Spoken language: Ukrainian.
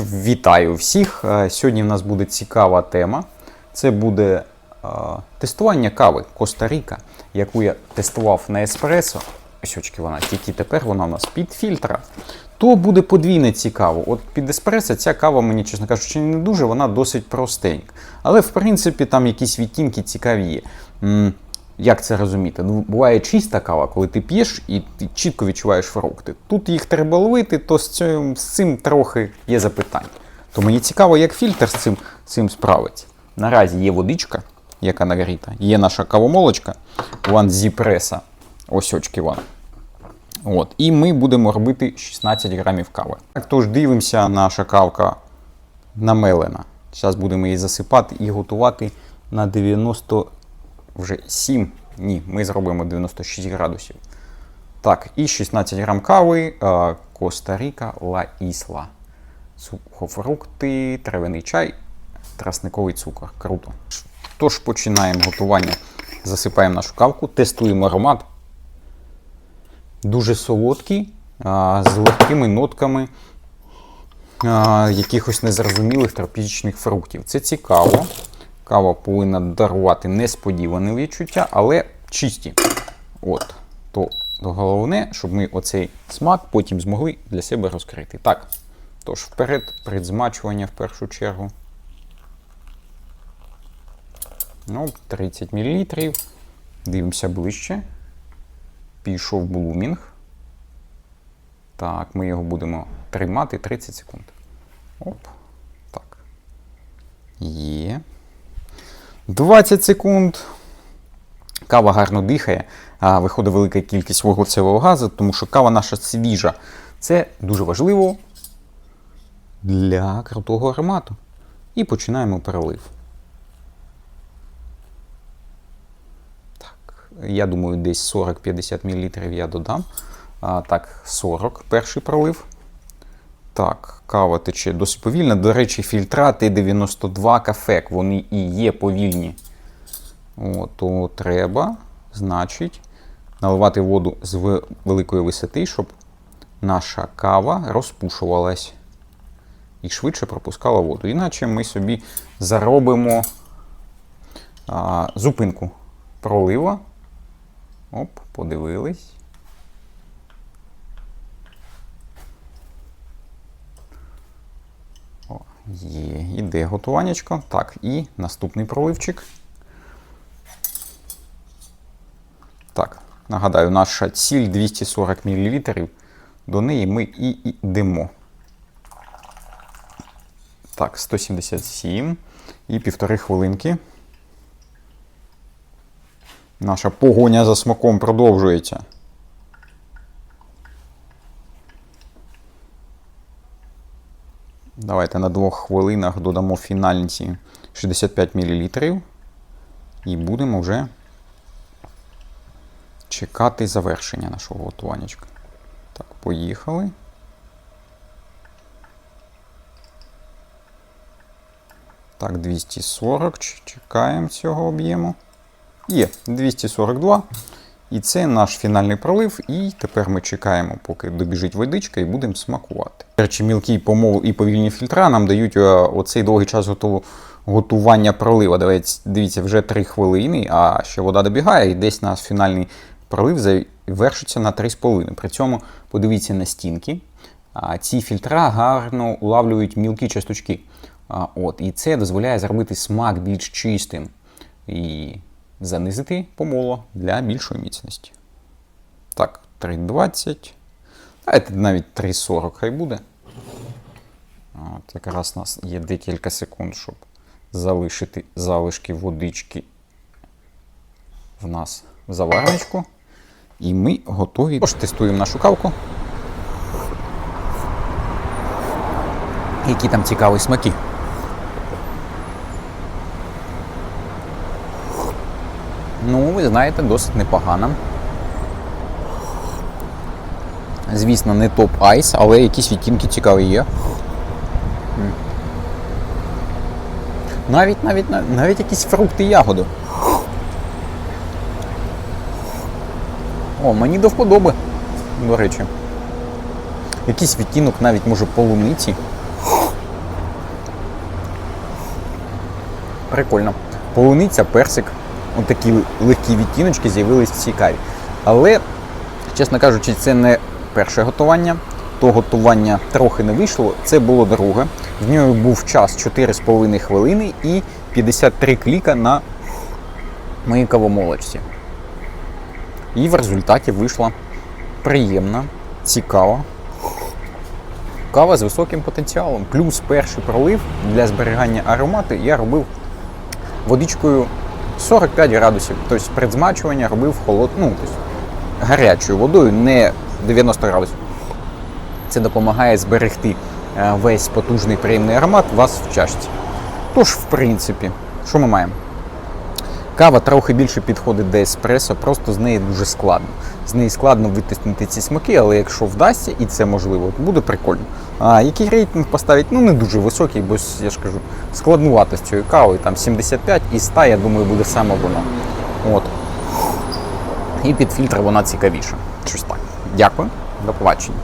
Вітаю всіх! Е, Сьогодні в нас буде цікава тема. Це буде е, тестування кави Коста-Ріка, яку я тестував на еспресо. Ось очки вона, тільки тепер вона у нас під фільтра. То буде подвійне цікаво. От під еспресо ця кава мені, чесно кажучи, не дуже, вона досить простенька. Але в принципі там якісь відтінки цікаві є. Як це розуміти? Ну, буває чиста кава, коли ти п'єш і ти чітко відчуваєш фрукти. Тут їх треба ловити, то з цим, з цим трохи є запитання. То мені цікаво, як фільтр з цим, цим справиться. Наразі є водичка, яка нагріта, є наша кавомолочка One Z Ось очки вона. От. І ми будемо робити 16 грамів кави. Так, тож дивимося, наша кавка намелена. Зараз будемо її засипати і готувати на 90 вже 7. Ні, ми зробимо 96 градусів. Так, і 16 грам кави е, Коста-Ріка Ла Ісла. Сухофрукти, травяний чай, трасниковий цукор. Круто. Тож починаємо готування. Засипаємо нашу кавку, тестуємо аромат. Дуже солодкий, а, з легкими нотками а, якихось незрозумілих тропічних фруктів. Це цікаво. Кава повинна дарувати несподіване відчуття, але чисті. От. То головне, щоб ми оцей смак потім змогли для себе розкрити. Так. Тож, вперед, предзмачування в першу чергу. Ну, 30 мл. Дивимося ближче. Пішов блумінг. Так, ми його будемо тримати 30 секунд. Оп. Так. Є. 20 секунд. Кава гарно дихає, а виходить велика кількість вуглецевого газу, тому що кава наша свіжа. Це дуже важливо для крутого аромату. І починаємо перелив. Так, я думаю, десь 40-50 мл я додам. А, так, 40 перший пролив. Так, кава тече досить повільно. До речі, фільтра Т92 кафек, вони і є повільні. О, то треба, значить, наливати воду з великої висоти, щоб наша кава розпушувалась і швидше пропускала воду. Іначе ми собі заробимо а, зупинку пролива. Оп, подивились. Є, іде готуваннячко. Так, і наступний проливчик. Так, нагадаю, наша ціль 240 мл. До неї ми і йдемо. Так, 177 і півтори хвилинки. Наша погоня за смаком продовжується. Давайте на двох хвилинах додамо фінальниці 65 мл. І будемо вже чекати завершення нашого готуваннячка. Так, поїхали. Так, 240. Чекаємо цього об'єму. Є 242. І це наш фінальний пролив. І тепер ми чекаємо, поки добіжить водичка, і будемо смакувати. Речі, мілкий помол і повільні фільтра нам дають е, оцей довгий час готу- готування пролива. Дивіться, дивіться, вже 3 хвилини, а ще вода добігає, і десь наш фінальний пролив завершиться на 3,5. При цьому подивіться на стінки. Ці фільтра гарно улавлюють мілкі часточки. От, і це дозволяє зробити смак більш чистим і занизити помоло для більшої міцності. Так, 3,20. Давайте навіть 3,40 хай буде. От, якраз у нас є декілька секунд, щоб залишити залишки водички в нас в заварничку. І ми готові. Тож тестуємо нашу кавку. Які там цікаві смаки. Ну, ви знаєте, досить непогана. Звісно, не топ айс, але якісь відтінки цікаві є. Навіть навіть, навіть якісь фрукти і ягоди. О, мені до вподоби, до речі. Якийсь відтінок навіть може полуниці. Прикольно. Полуниця, персик отакі легкі відтіночки з'явились цікаві. Але, чесно кажучи, це не перше готування. То готування трохи не вийшло, це було друге. В нього був час 4,5 хвилини і 53 кліка на моїй кавомолочці. І в результаті вийшла приємна, цікава кава з високим потенціалом. Плюс перший пролив для зберігання аромату я робив водичкою 45 градусів. Тобто предзмачування робив холод, ну, тобто, гарячою водою, не 90 градусів. Це допомагає зберегти е, весь потужний приємний аромат у вас в чашці. Тож, в принципі, що ми маємо? Кава трохи більше підходить до еспресо, просто з неї дуже складно. З неї складно витиснути ці смаки, але якщо вдасться, і це можливо, то буде прикольно. А який рейтинг поставити? Ну не дуже високий, бо я ж кажу, складнувато з цією кавою. Там 75 і 100, я думаю, буде саме воно. От. І під фільтр вона цікавіша. Щось так. Дякую, до побачення.